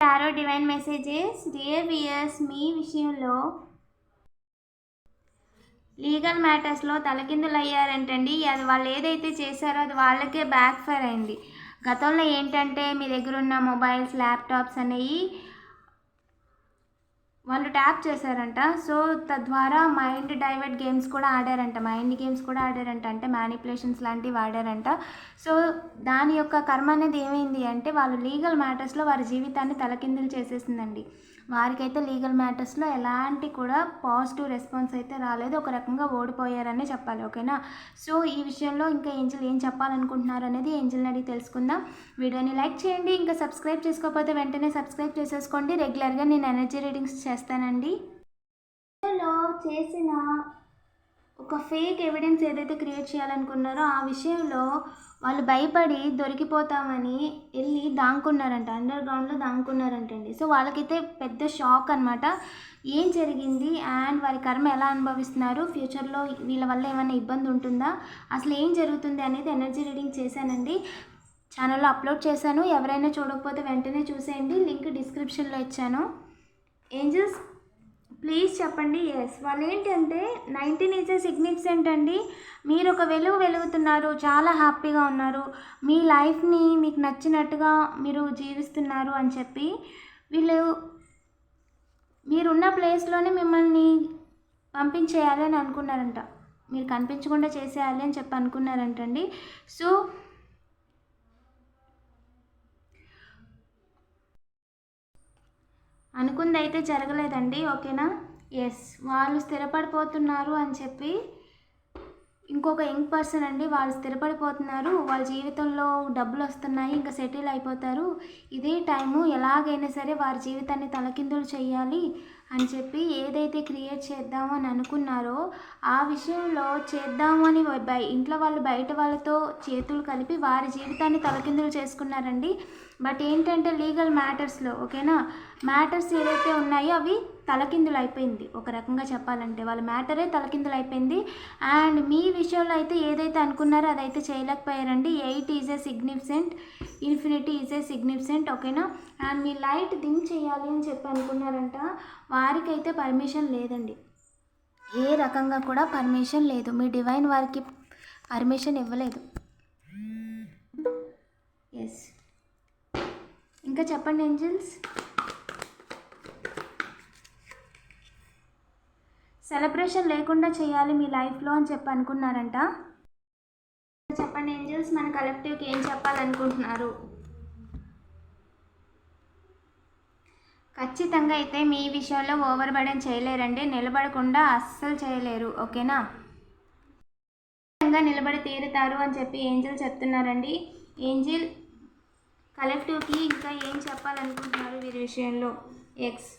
Tarot divine messages dear viewers మీ విషయంలో legal మ్యాటర్స్లో తలకిందులు అయ్యారంటండి. అది వాళ్ళు ఏదైతే చేశారో అది వాళ్ళకే బ్యాక్ ఫైర్ అయింది. గతంలో ఏంటంటే మీ దగ్గర ఉన్న మొబైల్స్ ల్యాప్టాప్స్ అనేవి వాళ్ళు ట్యాప్ చేశారంట. సో తద్వారా మైండ్ డైవర్ట్ గేమ్స్ కూడా ఆడారంట. మైండ్ గేమ్స్ కూడా ఆడారంట. అంటే మ్యానిపులేషన్స్ లాంటివి ఆడారంట సో దాని యొక్క కర్మ అనేది ఏమైంది అంటే వాళ్ళు లీగల్ మ్యాటర్స్లో వారి జీవితాన్ని తలకిందులు చేసేసిందండి. వారికైతే లీగల్ మ్యాటర్స్లో ఎలాంటి కూడా పాజిటివ్ రెస్పాన్స్ అయితే రాలేదు. ఒక రకంగా ఓడిపోయారనే చెప్పాలి ఓకేనా? సో ఈ విషయంలో ఇంకా ఏంజిల్ ఏం చెప్పాలనుకుంటున్నారు అనేది ఏంజిల్ని అడిగి తెలుసుకుందాం. వీడియోని లైక్ చేయండి ఇంకా సబ్స్క్రైబ్ చేసుకోకపోతే వెంటనే సబ్స్క్రైబ్ చేసేసుకోండి. రెగ్యులర్గా నేను ఎనర్జీ రీడింగ్స్ చేస్తానండి. చేసిన ఒక ఫేక్ ఎవిడెన్స్ ఏదైతే క్రియేట్ చేయాలనుకున్నారో ఆ విషయంలో వాళ్ళు భయపడి దొరికిపోతామని వెళ్ళి దాంకున్నారంట అండర్ గ్రౌండ్లో దాంకున్నారంటండి. సో వాళ్ళకైతే పెద్ద షాక్ అనమాట ఏం జరిగింది? అండ్ వారి కర్మ ఎలా అనుభవిస్తున్నారు? ఫ్యూచర్లో వీళ్ళ వల్ల ఏమైనా ఇబ్బంది ఉంటుందా? అసలు ఏం జరుగుతుంది అనేది ఎనర్జీ రీడింగ్ చేశానండి. ఛానల్లో అప్లోడ్ చేశాను. ఎవరైనా చూడకపోతే వెంటనే చూసేయండి. లింక్ డిస్క్రిప్షన్లో ఇచ్చాను. ఏంజల్స్ ప్లీజ్ చెప్పండి ఎస్ వాళ్ళు ఏంటంటే నైన్టీన్ ఈజ్ ఏ సిగ్నిఫికెంట్ అండి. మీరు ఒక వెలుగు వెలుగుతున్నారు చాలా హ్యాపీగా ఉన్నారు. మీ లైఫ్ని మీకు నచ్చినట్టుగా మీరు జీవిస్తున్నారు అని చెప్పి వీళ్ళు మీరున్న ప్లేస్లోనే మిమ్మల్ని పంపించేయాలి అని అనుకున్నారంట. మీరు కనిపించకుండా చేసేయాలి అని చెప్పి అనుకున్నారంటండి. సో అనుకుంది అయితే జరగలేదండి ఓకేనా? ఎస్ వాళ్ళు స్థిరపడిపోతున్నారు అని చెప్పి ఇంకొక యంగ్ పర్సన్ అండి వాళ్ళు స్థిరపడిపోతున్నారు వాళ్ళ జీవితంలో డబ్బులు వస్తున్నాయి ఇంకా సెటిల్ అయిపోతారు. ఇదే టైము ఎలాగైనా సరే వారి జీవితాన్ని తలకిందులు చేయాలి అని చెప్పి ఏదైతే క్రియేట్ చేద్దాము అని అనుకున్నారో ఆ విషయంలో చేద్దాము అని ఇంట్లో వాళ్ళు బయట వాళ్ళతో చేతులు కలిపి వారి జీవితాన్ని తలకిందులు చేసుకున్నారండి. బట్ ఏంటంటే లీగల్ మ్యాటర్స్లో ఓకేనా? మ్యాటర్స్ ఏదైతే ఉన్నాయో అవి తలకిందులు అయిపోయింది. ఒక రకంగా చెప్పాలంటే వాళ్ళ మ్యాటరే తలకిందులు అయిపోయింది. అండ్ మీ విషయంలో అయితే ఏదైతే అనుకున్నారో అదైతే చేయలేకపోయారండి. Eight is a significant infinity is a significant ఓకేనా? అండ్ మీ లైట్ దిమ్ చేయాలి అని చెప్పి అనుకున్నారంట. వారికైతే పర్మిషన్ లేదండి. ఏ రకంగా కూడా పర్మిషన్ లేదు. మీ డివైన్ వారికి పర్మిషన్ ఇవ్వలేదు. ఇంకా చెప్పండి ఏంజల్స్? సెలబ్రేషన్ లేకుండా చేయాలి మీ లైఫ్లో అని చెప్పి అనుకున్నారంట. చెప్పండి ఏంజల్స్ మన కలెక్టివ్కి ఏం చెప్పాలనుకుంటున్నారు? ఖచ్చితంగా అయితే మీ విషయంలో ఓవర్ బర్డెన్ చేయలేరండి నిలబడకుండా అస్సలు చేయలేరు ఓకేనా? నిలబడి తీరుతారు అని చెప్పి ఏంజిల్ చెప్తున్నారండి. ఏంజిల్ కలెక్టివ్కి ఇంకా ఏం చెప్పాలనుకుంటున్నారు వీరి విషయంలో? ఎక్స్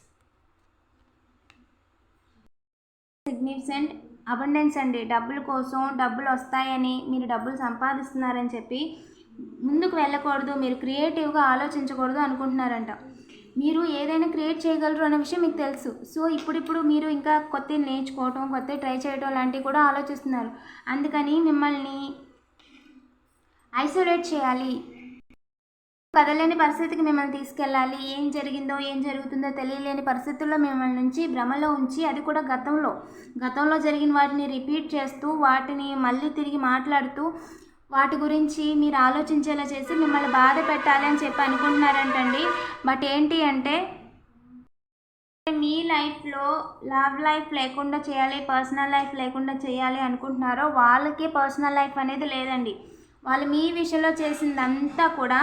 సిగ్నిఫికెంట్ అబండెన్స్ అండి. డబ్బుల కోసం డబ్బులు వస్తాయని మీరు డబ్బులు సంపాదిస్తున్నారని చెప్పి ముందుకు వెళ్ళకూడదు మీరు క్రియేటివ్గా ఆలోచించకూడదు అనుకుంటున్నారంట. మీరు ఏదైనా క్రియేట్ చేయగలరు అనే విషయం మీకు తెలుసు. సో ఇప్పుడిప్పుడు మీరు ఇంకా కొత్త నేర్చుకోవటం కొత్త ట్రై చేయటం లాంటివి కూడా ఆలోచిస్తున్నారు. అందుకని మిమ్మల్ని ఐసోలేట్ చేయాలి. కదలేని పరిస్థితికి మిమ్మల్ని తీసుకెళ్ళాలి. ఏం జరిగిందో ఏం జరుగుతుందో తెలియలేని పరిస్థితుల్లో మిమ్మల్ని నుంచి భ్రమలో ఉంచి అది కూడా గతంలో. గతంలో జరిగిన వాటిని రిపీట్ చేస్తూ వాటిని మళ్ళీ తిరిగి మాట్లాడుతూ వాటి గురించి మీరు ఆలోచించేలా చేసి మిమ్మల్ని బాధ పెట్టాలి అని చెప్పి అనుకుంటున్నారంటండి. బట్ ఏంటి అంటే మీ లైఫ్లో లవ్ లైఫ్ లేకుండా చేయాలి పర్సనల్ లైఫ్ లేకుండా చేయాలి అనుకుంటున్నారో వాళ్ళకి పర్సనల్ లైఫ్ అనేది లేదండి. వాళ్ళు మీ విషయంలో చేసిందంతా కూడా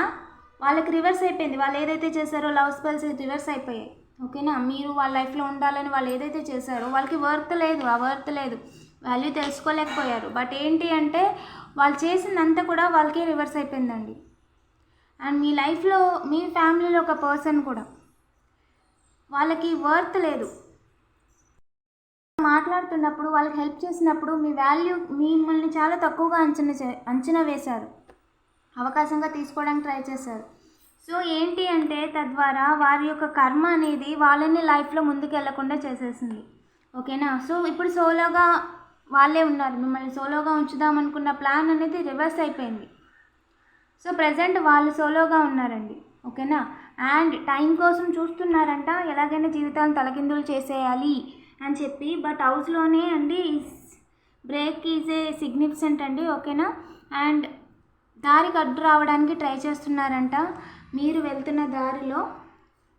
వాళ్ళకి రివర్స్ అయిపోయింది. వాళ్ళు ఏదైతే చేశారో లవ్ స్పెల్స్ రివర్స్ అయిపోయాయి. ఓకేనా? మీరు వాళ్ళ లైఫ్లో ఉండాలని వాళ్ళు ఏదైతే చేశారో వాళ్ళకి వర్త్ లేదు. ఆ వర్త్ లేదు. వాల్యూ తెలుసుకోలేకపోయారు. బట్ ఏంటి అంటే వాళ్ళు చేసిందంతా కూడా వాళ్ళకే రివర్స్ అయిపోయిందండి. అండ్ మీ లైఫ్లో మీ ఫ్యామిలీలో ఒక పర్సన్ కూడా వాళ్ళకి వర్త్ లేదు. మాట్లాడుతున్నప్పుడు వాళ్ళకి హెల్ప్ చేసినప్పుడు మీ వాల్యూ మిమ్మల్ని చాలా తక్కువగా అంచనా చే అంచనా వేశారు. అవకాశంగా తీసుకోవడానికి ట్రై చేశారు. సో ఏంటి అంటే తద్వారా వారి యొక్క కర్మ అనేది వాళ్ళని లైఫ్లో ముందుకెళ్ళకుండా చేసేసింది. ఓకేనా? సో ఇప్పుడు సోలోగా వాళ్ళే ఉన్నారు. మిమ్మల్ని సోలోగా ఉంచుదాం అనుకున్న ప్లాన్ అనేది రివర్స్ అయిపోయింది. సో ప్రజెంట్ వాళ్ళు సోలోగా ఉన్నారండి. ఓకేనా? అండ్ టైం కోసం చూస్తున్నారంట ఎలాగైనా జీవితాలను తలకిందులు చేసేయాలి అని చెప్పి. బట్ హౌస్లోనే అండి బ్రేక్ ఈజ్ ఏ సిగ్నిఫికెంట్ అండి. ఓకేనా? అండ్ దారికి అడ్డు రావడానికి ట్రై చేస్తున్నారంట. మీరు వెళ్తున్న దారిలో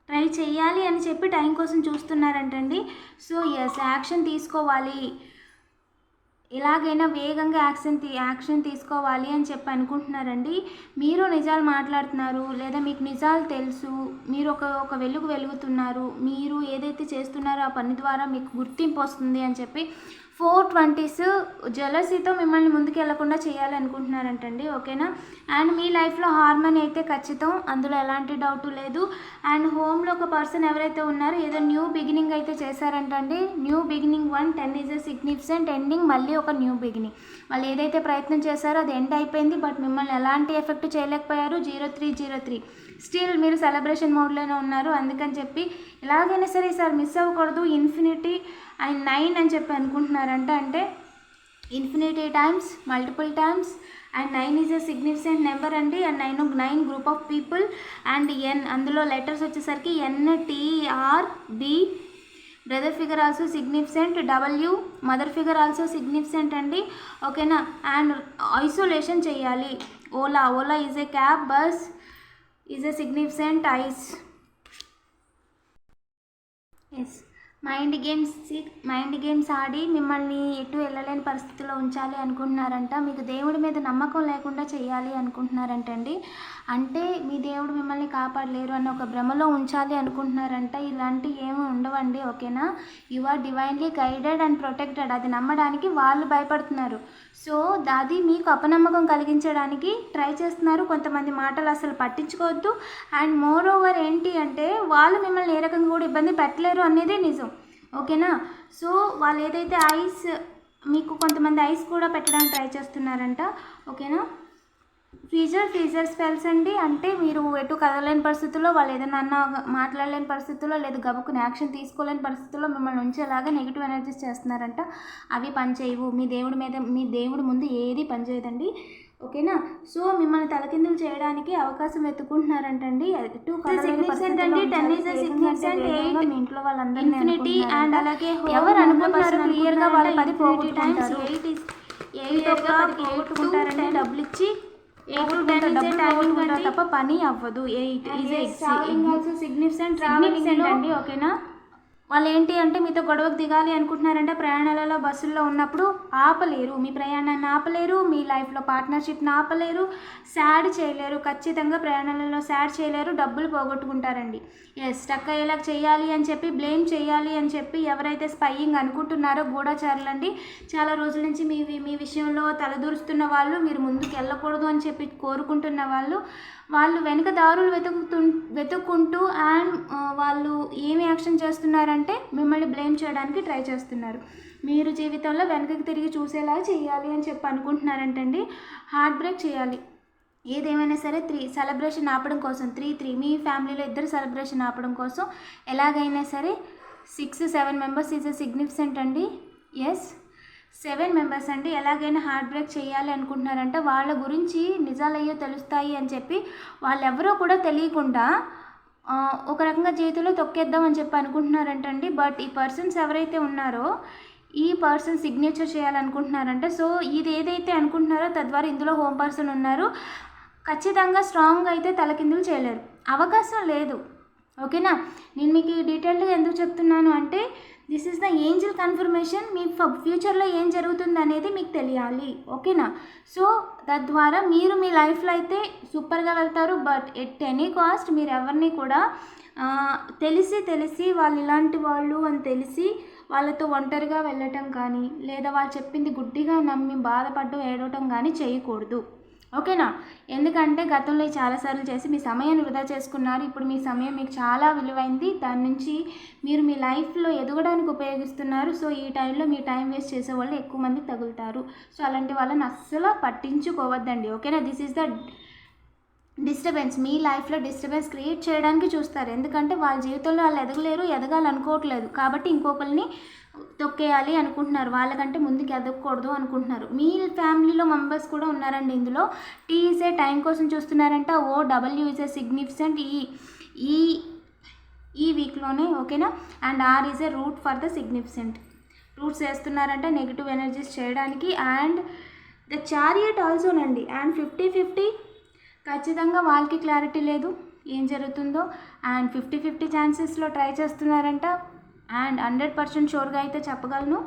ట్రై చేయాలి అని చెప్పి టైం కోసం చూస్తున్నారంటండి. సో ఎస్ యాక్షన్ తీసుకోవాలి. ఎలాగైనా వేగంగా యాక్షన్ తీ యాక్షన్ తీసుకోవాలి అని చెప్పి అనుకుంటున్నారండి. మీరు నిజాలు మాట్లాడుతున్నారు లేదా మీకు నిజాలు తెలుసు మీరు ఒక ఒక వెలుగు వెలుగుతున్నారు మీరు ఏదైతే చేస్తున్నారో ఆ పని ద్వారా మీకు గుర్తింపు వస్తుంది అని చెప్పి ఫోర్ ట్వంటీస్ జలసీతో మిమ్మల్ని ముందుకు వెళ్ళకుండా చేయాలనుకుంటున్నారంటండి ఓకేనా? అండ్ మీ లైఫ్లో హార్మోన్ అయితే ఖచ్చితం అందులో ఎలాంటి డౌట్ లేదు. అండ్ హోమ్లో ఒక పర్సన్ ఎవరైతే ఉన్నారో ఏదో న్యూ బిగినింగ్ అయితే చేశారంటండి. New beginning one ten is a significant ending మళ్ళీ ఒక న్యూ బిగినింగ్. వాళ్ళు ఏదైతే ప్రయత్నం చేశారో అది ఎండ్ అయిపోయింది బట్ మిమ్మల్ని ఎలాంటి ఎఫెక్ట్ చేయలేకపోయారు? Zero three zero three. Still మీరు సెలబ్రేషన్ మోడ్లోనే ఉన్నారు. అందుకని చెప్పి ఎలాగైనా సరే సార్ మిస్ అవ్వకూడదు. ఇన్ఫినిటీ అండ్ నైన్ అని చెప్పి అనుకుంటున్నారంట. అంటే infinity times multiple times and nine is a significant number అండి. And nine nine group of people and N అందులో లెటర్స్ వచ్చేసరికి N B. Brother figure also significant. W mother figure also significant అండి. ఓకేనా? And isolation చేయాలి. Ola Ola is a cab bus is a significant ice S mind games mind games ఆడి మిమ్మల్ని ఎటు వెళ్ళలేని పరిస్థితిలో ఉంచాలి అనుకుంటున్నారంట. మీకు దేవుడి మీద నమ్మకం లేకుండా చేయాలి అనుకుంటున్నారంటండి. అంటే మీ దేవుడు మిమ్మల్ని కాపాడలేరు అన్న ఒక భ్రమలో ఉంచాలి అనుకుంటున్నారంట. ఇలాంటి ఏమి ఉండవండి ఓకేనా? You are divinely guided and protected అది నమ్మడానికి వాళ్ళు భయపడుతున్నారు. సో అది మీకు అపనమ్మకం కలిగించడానికి ట్రై చేస్తున్నారు. కొంతమంది మాటలు అసలు పట్టించుకోవద్దు. అండ్ మోర్ ఓవర్ ఏంటి అంటే వాళ్ళు మిమ్మల్ని ఏ రకంగా కూడా ఇబ్బంది పెట్టలేరు అనేది నిజం. ఓకేనా? సో వాళ్ళు ఏదైతే ఐస్ మీకు కొంతమంది ఐస్ కూడా పెట్టడానికి ట్రై చేస్తున్నారంట. ఓకేనా? ఫ్రీజర్ ఫ్రీజర్ స్పెల్స్ అండి. అంటే మీరు ఎటు కదలేని పరిస్థితుల్లో వాళ్ళు ఏదైనా అన్న మాట్లాడలేని పరిస్థితుల్లో లేదా గబుకుని యాక్షన్ తీసుకోలేని పరిస్థితుల్లో మిమ్మల్ని ఉంచేలాగా నెగిటివ్ ఎనర్జీస్ చేస్తున్నారంట. అవి పనిచేయవు మీ దేవుడి మీద మీ దేవుడి ముందు ఏది పనిచేయదండి ఓకేనా? సో మిమ్మల్ని తలకిందులు చేయడానికి అవకాశం వెతుకుంటున్నారంటండి టూ మీ ఇంట్లో వాళ్ళందరినీ అలాగే ఎవరు number అనుకుంటున్నారు person క్లియర్గా వాళ్ళ పది ఎయిట్ ten. డబ్బులు ఇచ్చి తప్ప పని అవ్వదు. ఓకేనా? వాళ్ళు ఏంటి అంటే మీతో గొడవకు దిగాలి అనుకుంటున్నారంటే ప్రయాణాలలో బస్సుల్లో ఉన్నప్పుడు ఆపలేరు. మీ ప్రయాణాన్ని ఆపలేరు. మీ లైఫ్లో పార్ట్నర్షిప్ని ఆపలేరు. శాడ్ చేయలేరు. ఖచ్చితంగా ప్రయాణాలలో శాడ్ చేయలేరు. డబ్బులు పోగొట్టుకుంటారండి. ఎస్ స్టక్ అయ్యేలా చేయాలి అని చెప్పి బ్లేమ్ చేయాలి అని చెప్పి ఎవరైతే స్పైయింగ్ అనుకుంటున్నారో గూఢచారులండి చాలా రోజుల నుంచి మీ మీ విషయంలో తలదూరుస్తున్న వాళ్ళు మీరు ముందుకు వెళ్ళకూడదు అని చెప్పి కోరుకుంటున్న వాళ్ళు వాళ్ళు వెనుక దారులు వెతుకుతు వెతుక్కుంటూ అండ్ uh, వాళ్ళు ఏమి యాక్షన్ అంటే మిమ్మల్ని బ్లేమ్ చేయడానికి ట్రై చేస్తున్నారు. మీరు జీవితంలో వెనకకి తిరిగి చూసేలా చేయాలి అని చెప్పి అనుకుంటున్నారంటండి. హార్ట్ బ్రేక్ చేయాలి. ఏదేమైనా సరే త్రీ సెలబ్రేషన్ ఆపడం కోసం త్రీ త్రీ మీ ఫ్యామిలీలో ఇద్దరు సెలబ్రేషన్ ఆపడం కోసం ఎలాగైనా సరే six seven members is a significant అండి. ఎస్ సెవెన్ మెంబర్స్ అండి. ఎలాగైనా హార్ట్ బ్రేక్ చేయాలి అనుకుంటున్నారంటే. వాళ్ళ గురించి నిజాలయ్యో తెలుస్తాయి అని చెప్పి వాళ్ళెవరో కూడా తెలియకుండా ఒక రకంగా జీవితంలో తొక్కేద్దాం అని చెప్పి అనుకుంటున్నారంటండి. బట్ ఈ పర్సన్స్ ఎవరైతే ఉన్నారో ఈ పర్సన్ సిగ్నేచర్ చేయాలనుకుంటున్నారంటే. సో ఇది ఏదైతే అనుకుంటున్నారో తద్వారా ఇందులో హోమ్ పర్సన్ ఉన్నారు. ఖచ్చితంగా స్ట్రాంగ్ అయితే తలకిందులు చేయలేరు. అవకాశం లేదు. ఓకేనా? నేను మీకు ఈ డీటెయిల్డ్గా ఎందుకు చెప్తున్నాను అంటే this is the angel confirmation మీ ఫ- ఫ్యూచర్లో ఏం జరుగుతుంది అనేది మీకు తెలియాలి. ఓకేనా సో తద్వారా మీరు మీ లైఫ్లో అయితే సూపర్గా వెళ్తారు. బట్ ఎట్ ఎనీ కాస్ట్ మీరు ఎవరిని కూడా తెలిసి తెలిసి వాళ్ళు ఇలాంటి వాళ్ళు అని తెలిసి వాళ్ళతో ఒంటరిగా వెళ్ళటం కానీ లేదా వాళ్ళు చెప్పింది గుడ్డిగా నమ్మి బాధపడడం ఏడవటం కానీ చేయకూడదు. ఓకేనా? ఎందుకంటే గతంలో చాలాసార్లు చేసి మీ సమయాన్ని వృధా చేసుకున్నారు. ఇప్పుడు మీ సమయం మీకు చాలా విలువైంది. దాని నుంచి మీరు మీ లైఫ్లో ఎదగడానికి ఉపయోగిస్తున్నారు. సో ఈ టైంలో మీ టైం వేస్ట్ చేసే వాళ్ళు ఎక్కువ మంది తగులుతారు. సో అలాంటి వాళ్ళని అస్సలు పట్టించుకోవద్దండి. ఓకేనా? దిస్ ఈజ్ ద డిస్టర్బెన్స్ మీ లైఫ్లో డిస్టర్బెన్స్ క్రియేట్ చేయడానికి చూస్తారు. ఎందుకంటే వాళ్ళ జీవితంలో వాళ్ళు ఎదగలేరు ఎదగాలనుకోవట్లేదు. కాబట్టి ఇంకొకరిని తొక్కేయాలి అనుకుంటున్నారు. వాళ్ళకంటే ముందుకు ఎదగకూడదు అనుకుంటున్నారు. మీ ఫ్యామిలీలో మెంబర్స్ కూడా ఉన్నారండి ఇందులో. టీ ఏ టైం కోసం చూస్తున్నారంట. ఓ డబ్ల్యూఈసే సిగ్నిఫికెంట్ ఈ ఈ ఈ వీక్లోనే ఓకేనా? And R is a route for the significant routes వేస్తున్నారంటే negative energies చేయడానికి. అండ్ ద చారియట్ ఆల్సోనండి. అండ్ ఫిఫ్టీ ఫిఫ్టీ ఖచ్చితంగా వాళ్ళకి క్లారిటీ లేదు. ఏం జరుగుతుందో? అండ్ ఫిఫ్టీ ఫిఫ్టీ ఛాన్సెస్లో ట్రై చేస్తున్నారంట. అండ్ హండ్రెడ్ పర్సెంట్ షూర్గా అయితే చెప్పగలను.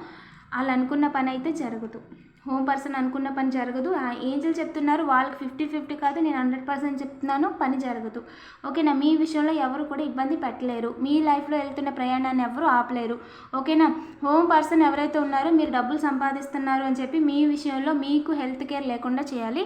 వాళ్ళు అనుకున్న పని అయితే జరగదు. హోమ్ పర్సన్ అనుకున్న పని జరగదు. ఆ ఏంజల్ చెప్తున్నారు వాళ్ళకి ఫిఫ్టీ ఫిఫ్టీ కాదు నేను హండ్రెడ్ పర్సెంట్ చెప్తున్నాను పని జరగదు. ఓకేనా మీ విషయంలో ఎవరు కూడా ఇబ్బంది పెట్టలేరు. మీ లైఫ్లో వెళ్తున్న ప్రయాణాన్ని ఎవరు ఆపలేరు. ఓకేనా హోమ్ పర్సన్ ఎవరైతే ఉన్నారో మీరు డబ్బులు సంపాదిస్తున్నారు అని చెప్పి మీ విషయంలో మీకు హెల్త్ కేర్ లేకుండా చేయాలి.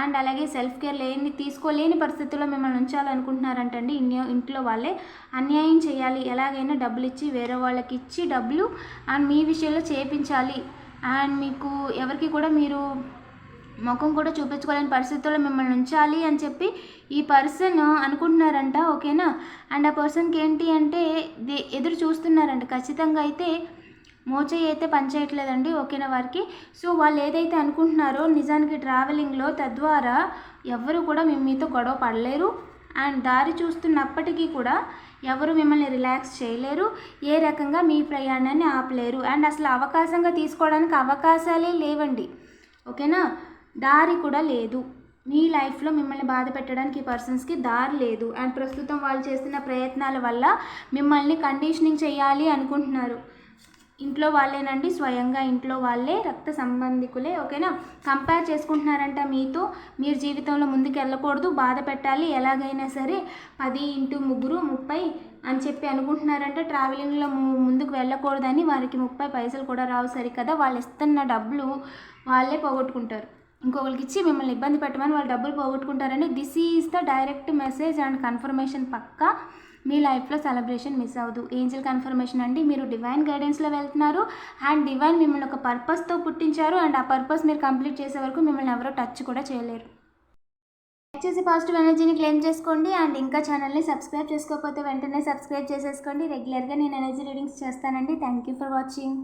అండ్ అలాగే సెల్ఫ్ కేర్ లేని తీసుకోలేని పరిస్థితుల్లో మిమ్మల్ని ఉంచాలనుకుంటున్నారంటండి. ఇన్యో ఇంట్లో వాళ్ళే అన్యాయం చేయాలి. ఎలాగైనా డబ్బులు ఇచ్చి వేరే వాళ్ళకి ఇచ్చి డబ్బులు అండ్ మీ విషయంలో చేపించాలి. అండ్ మీకు ఎవరికి కూడా మీరు ముఖం కూడా చూపించుకోలేని పరిస్థితుల్లో మిమ్మల్ని ఉంచాలి అని చెప్పి ఈ పర్సన్ అనుకుంటున్నారంట ఓకేనా? అండ్ ఆ పర్సన్కి ఏంటి అంటే దే- ఎదురు చూస్తున్నారంట. ఖచ్చితంగా అయితే మోచేయి అయితే పనిచేయట్లేదండి ఓకేనా వారికి? సో వాళ్ళు ఏదైతే అనుకుంటున్నారో నిజానికి ట్రావెలింగ్లో తద్వారా ఎవరు కూడా మేము మీతో గొడవ పడలేరు. అండ్ దారి చూస్తున్నప్పటికీ కూడా ఎవరు మిమ్మల్ని రిలాక్స్ చేయలేరు. ఏ రకంగా మీ ప్రయాణాన్ని ఆపలేరు. అండ్ అసలు అవకాశంగా తీసుకోవడానికి అవకాశాలే లేవండి. ఓకేనా? దారి కూడా లేదు. మీ లైఫ్లో మిమ్మల్ని బాధ పెట్టడానికి ఈ పర్సన్స్కి దారి లేదు. అండ్ ప్రస్తుతం వాళ్ళు చేస్తున్న ప్రయత్నాల వల్ల మిమ్మల్ని కండిషనింగ్ చేయాలి అనుకుంటున్నారు. ఇంట్లో వాళ్ళేనండి స్వయంగా ఇంట్లో వాళ్ళే రక్త సంబంధికులే ఓకేనా? కంపేర్ చేసుకుంటున్నారంట మీతో. మీరు జీవితంలో ముందుకు వెళ్ళకూడదు బాధ పెట్టాలి ఎలాగైనా సరే పది ఇంటూ ముగ్గురు ముప్పై అని చెప్పి అనుకుంటున్నారంట. ట్రావెలింగ్లో ముందుకు వెళ్ళకూడదని వారికి ముప్పై పైసలు కూడా రావు సరికదా. వాళ్ళు ఇస్తున్న డబ్బులు వాళ్ళే పోగొట్టుకుంటారు. ఇంకొకరికి ఇచ్చి మిమ్మల్ని ఇబ్బంది పెట్టమని వాళ్ళు డబ్బులు పోగొట్టుకుంటారని this is the direct message and confirmation పక్కా. మీ లైఫ్లో సెలబ్రేషన్ మిస్ అవ్వదు. ఏంజిల్ కన్ఫర్మేషన్ అండి. మీరు డివైన్ గైడెన్స్లో వెళ్తున్నారు. అండ్ డివైన్ మిమ్మల్ని ఒక పర్పస్తో పుట్టించారు. అండ్ ఆ పర్పస్ మీరు కంప్లీట్ చేసే వరకు మిమ్మల్ని ఎవరో టచ్ కూడా చేయలేరు. లైక్ చేసి పాజిటివ్ ఎనర్జీని క్లెయిమ్ చేసుకోండి. అండ్ ఇంకా ఛానల్ని సబ్స్క్రైబ్ చేసుకోకపోతే వెంటనే సబ్స్క్రైబ్ చేసేసుకోండి. రెగ్యులర్గా నేను ఎనర్జీ రీడింగ్స్ చేస్తానండి. Thank you for watching.